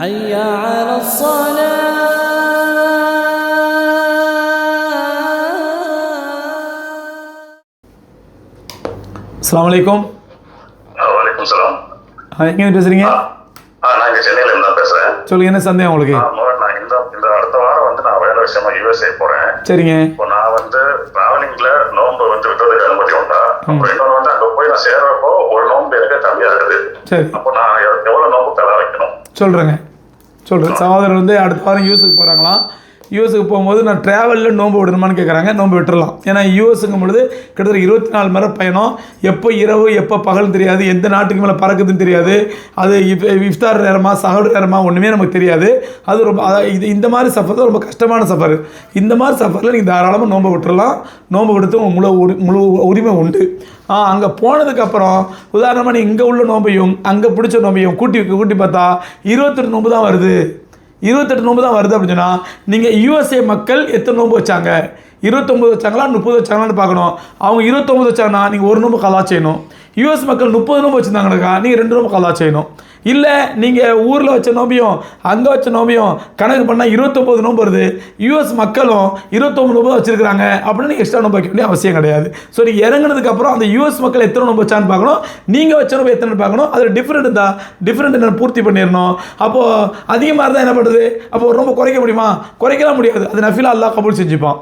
حي على الصلاة அஸ்ஸலாமு அலைக்கும் ஆ, வலைக்கும் சலாம் எங்கேருந்து பேசுகிறீங்க ஆ ஆ, நான் இங்க சென்னையில இருந்து தான் பேசுறேன் சொல்லுங்கள் என்ன சந்தேகம் உங்களுக்கு ஆ, மோகன், நான் இந்த இந்த அடுத்த வாரம் வந்து நான் வேலை விஷயமா யூஎஸ்ஏ போறேன் சரிங்க இப்போ நான் வந்து டிராவலிங்ல நோன்பு வந்து விடுறதுக்கு அனுமதி உண்டா அப்புறம் இன்னொன்று வந்து அங்க போய் நான் சேர்றப்போ ஒரு நோன்பு எனக்கு கம்மியாகுது சரி அப்போ நான் எவ்- எவ்வளவு நோன்பு தலை வைக்கணும் சொல்கிறேங்க சொல்கிறேன் சகோதரர் வந்து அடுத்த வாரம் யூஎஸுக்கு போகிறாங்களாம் யூஎஸுக்கு போகும்போது நான் ட்ராவலில் நோன்பு விடணுமான்னு கேட்குறாங்க நோன்பு விட்டுறலாம். ஏன்னா யூஎஸுங்கும் பொழுது கிட்டத்தட்ட இருபத்தி நாலு மணி பயணம். எப்போ இரவு எப்போ பகல் தெரியாது. எந்த நாட்டுக்கு மேலே பறக்குதுன்னு தெரியாது. அது இஃப் இஃப்தார் நேரமாக சகடு நேரமாக ஒன்றுமே நமக்கு தெரியாது. அது ரொம்ப இது இந்த மாதிரி சஃபர் தான் ரொம்ப கஷ்டமான சஃபர் இந்த மாதிரி சஃபரில் நீங்கள் தாராளமாக நோன்பு விட்டுறலாம். நோன்பு விடுத்து முழு உரி- முழு உரிமை உண்டு. அங்கே போனதுக்கப்புறம் உதாரணமாக நீ இங்கே உள்ள நோம்பையும் அங்கே பிடிச்ச நோம்பையும் கூட்டி கூட்டி பார்த்தா இருபத்தெட்டு நோம்பு தான் வருது. இருபத்தெட்டு நோம்பு தான் வருது அப்படின்னு சொன்னால் நீங்கள் யூஎஸ்ஏ மக்கள் எத்தனை நோம்பு வச்சாங்க? இருபத்தொம்பது வச்சாங்களா? முப்பது வச்சாங்களான்னு பார்க்கணும். அவங்க இருபத்தொம்பது வச்சாங்கன்னா நீங்கள் ஒரு நோம்பு கலா செய்யணும். யூஎஸ் மக்கள் முப்பது நோம்பு வச்சுருந்தாங்கனாக்கா நீங்கள் ரெண்டு நோம்பு கலா செய்யணும். இல்லை நீங்கள் ஊரில் வச்ச நோம்பியும் அங்கே வச்ச நோம்பியும் கணக்கு பண்ணால் இருபத்தொம்பது நோம்பு வருது. யூஎஸ் மக்களும் இருபத்தொம்பது நோம்பு வச்சுருக்காங்க அப்படின்னு நீங்கள் எக்ஸ்ட்ரா நோம்பு வைக்க வேண்டிய அவசியம் கிடையாது. ஸோ நீங்கள் இறங்குனதுக்கப்புறம் அந்த யூஎஸ் மக்கள் எத்தனை நோம்பு வச்சான்னு பார்க்கணும். நீங்கள் வச்ச நோம்பு எத்தனை பார்க்கணும். அதில் டிஃப்ரெண்ட் இருந்தால் டிஃப்ரெண்ட் என்ன பூர்த்தி பண்ணிடணும். அப்போது அதிகமாக இருந்தால் என்ன பண்ணுறது? அப்போ ரொம்ப குறைக்க முடியுமா? குறைக்கலாம் முடியாது. அது நஃபிலா அல்லாஹ் கபூல் செஞ்சுப்பான்.